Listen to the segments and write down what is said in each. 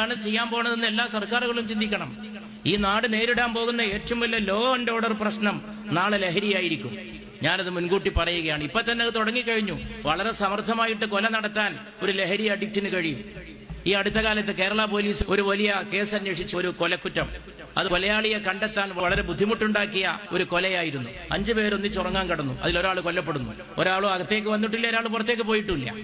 എന്താണ് ചെയ്യാൻ പോണതെന്ന് എല്ലാ സർക്കാരുകളും ചിന്തിക്കണം. ഈ നാട് നേരിടാൻ പോകുന്ന ഏറ്റവും വലിയ ലോ ആൻഡ് ഓർഡർ പ്രശ്നം നാളെ ലഹരിയായിരിക്കും. ഞാനത് മുൻകൂട്ടി പറയുകയാണ്. ഇപ്പൊ തന്നെ അത് തുടങ്ങിക്കഴിഞ്ഞു. വളരെ സമർത്ഥമായിട്ട് കൊല നടത്താൻ ഒരു ലഹരി അഡിക്റ്റിന് കഴിയും. ഈ അടുത്ത കാലത്ത് കേരള പോലീസ് ഒരു വലിയ കേസ് അന്വേഷിച്ച. ഒരു കൊലക്കുറ്റം. അത് കൊലയാളിയെ കണ്ടെത്താൻ വളരെ ബുദ്ധിമുട്ടുണ്ടാക്കിയ ഒരു കൊലയായിരുന്നു. അഞ്ചു പേരൊന്നിച്ചുറങ്ങാൻ കടന്നു. അതിലൊരാൾ കൊല്ലപ്പെടുന്നു. ഒരാളും അകത്തേക്ക് വന്നിട്ടില്ല. ഒരാൾ പുറത്തേക്ക് പോയിട്ടില്ല.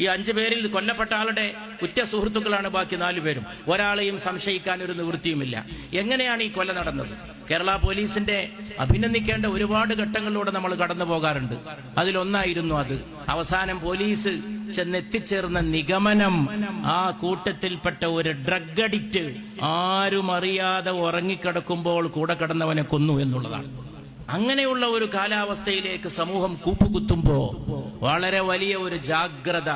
ഈ അഞ്ചു പേരിൽ കൊല്ലപ്പെട്ട ആളുടെ ഉറ്റ സുഹൃത്തുക്കളാണ് ബാക്കി നാലു പേരും. ഒരാളെയും സംശയിക്കാൻ ഒരു നിവൃത്തിയുമില്ല. എങ്ങനെയാണ് ഈ കൊല നടന്നത്? കേരള പോലീസിന്റെ അഭിനന്ദിക്കേണ്ട ഒരുപാട് ഘട്ടങ്ങളിലൂടെ നമ്മൾ കടന്നു പോകാറുണ്ട്. അതിലൊന്നായിരുന്നു അത്. അവസാനം പോലീസ് ചെന്നെത്തിച്ചേർന്ന നിഗമനം. ആ കൂട്ടത്തിൽപ്പെട്ട ഒരു ഡ്രഗ് അഡിക്റ്റ് ആരും അറിയാതെ ഉറങ്ങിക്കിടക്കുമ്പോൾ കൂടെ കിടന്നവനെ കൊന്നു എന്നുള്ളതാണ്. അങ്ങനെയുള്ള ഒരു കാലാവസ്ഥയിലേക്ക് സമൂഹം കൂപ്പുകുത്തുമ്പോ വളരെ വലിയ ഒരു ജാഗ്രത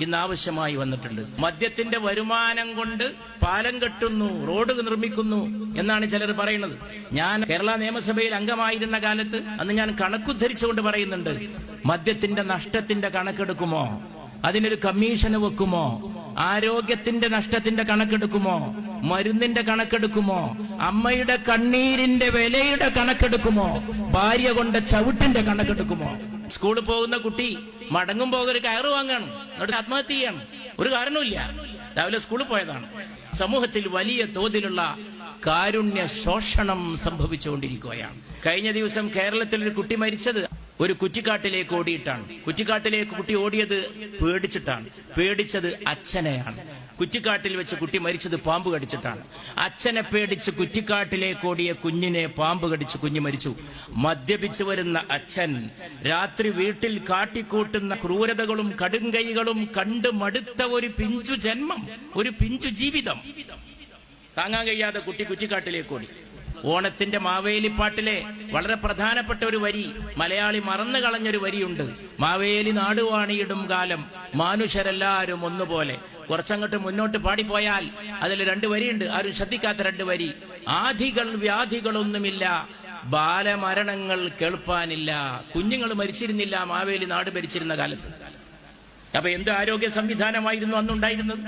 ഇന്ന് ആവശ്യമായി വന്നിട്ടുണ്ട്. മദ്യത്തിന്റെ വരുമാനം കൊണ്ട് പാലം കെട്ടുന്നു റോഡ് നിർമ്മിക്കുന്നു എന്നാണ് ചിലർ പറയുന്നത്. ഞാൻ കേരള നിയമസഭയിൽ അംഗമായിരുന്ന കാലത്ത് അന്ന് ഞാൻ കണക്കുദ്ധരിച്ചുകൊണ്ട് പറയുന്നുണ്ട് മദ്യത്തിന്റെ നഷ്ടത്തിന്റെ കണക്കെടുക്കുമോ? അതിനൊരു കമ്മീഷന് വെക്കുമോ? ആരോഗ്യത്തിന്റെ നഷ്ടത്തിന്റെ കണക്കെടുക്കുമോ? മരുന്നിന്റെ കണക്കെടുക്കുമോ? അമ്മയുടെ കണ്ണീരിന്റെ വിലയുടെ കണക്കെടുക്കുമോ? ഭാര്യ കൊണ്ട ചവിട്ടിന്റെ കണക്കെടുക്കുമോ? സ്കൂളിൽ പോകുന്ന കുട്ടി മടങ്ങും ഒരു കയറ് വാങ്ങണം. എന്നിട്ട് ആത്മഹത്യ ചെയ്യണം. ഒരു കാരണവുമില്ല. രാവിലെ സ്കൂളിൽ പോയതാണ്. സമൂഹത്തിൽ വലിയ തോതിലുള്ള കാരുണ്യ ശോഷണം സംഭവിച്ചുകൊണ്ടിരിക്കുകയാണ്. കഴിഞ്ഞ ദിവസം കേരളത്തിൽ ഒരു കുട്ടി മരിച്ചത്. ഒരു കുറ്റിക്കാട്ടിലേക്ക് ഓടിയിട്ടാണ്. കുറ്റിക്കാട്ടിലേക്ക് കുട്ടി ഓടിയത് പേടിച്ചിട്ടാണ്. പേടിച്ചത് അച്ഛനെയാണ്. കുറ്റിക്കാട്ടിൽ വെച്ച് കുട്ടി മരിച്ചത് പാമ്പ് കടിച്ചിട്ടാണ്. അച്ഛനെ പേടിച്ച് കുറ്റിക്കാട്ടിലേക്ക് ഓടിയ കുഞ്ഞിനെ പാമ്പ് കടിച്ച് കുഞ്ഞ് മരിച്ചു. മദ്യപിച്ചു വരുന്ന അച്ഛൻ രാത്രി വീട്ടിൽ കാട്ടിക്കൂട്ടുന്ന ക്രൂരതകളും കടുങ്കൈകളും കണ്ട് മടുത്ത ഒരു പിഞ്ചു ജന്മം ഒരു പിഞ്ചു ജീവിതം. താങ്ങാൻ കഴിയാതെ കുട്ടി കുറ്റിക്കാട്ടിലേക്ക് ഓടി. ഓണത്തിന്റെ മാവേലിപ്പാട്ടിലെ വളരെ പ്രധാനപ്പെട്ട ഒരു വരി മലയാളി മറന്നു കളഞ്ഞൊരു വരിയുണ്ട്. മാവേലി നാടുവാണിയിടും കാലം മാനുഷരെല്ലാരും ഒന്നുപോലെ. കുറച്ചങ്ങോട്ട് മുന്നോട്ട് പാടിപ്പോയാൽ അതിൽ രണ്ട് വരിയുണ്ട്. ആരും ശ്രദ്ധിക്കാത്ത രണ്ട് വരി. ആധികൾ വ്യാധികളൊന്നുമില്ല. ബാലമരണങ്ങൾ കേൾപ്പാനില്ല. കുഞ്ഞുങ്ങൾ മരിച്ചിരുന്നില്ല. മാവേലി നാട് ഭരിച്ചിരുന്ന കാലത്ത്. അപ്പൊ എന്ത് ആരോഗ്യ സംവിധാനമായിരുന്നു അന്നുണ്ടായിരുന്നത്?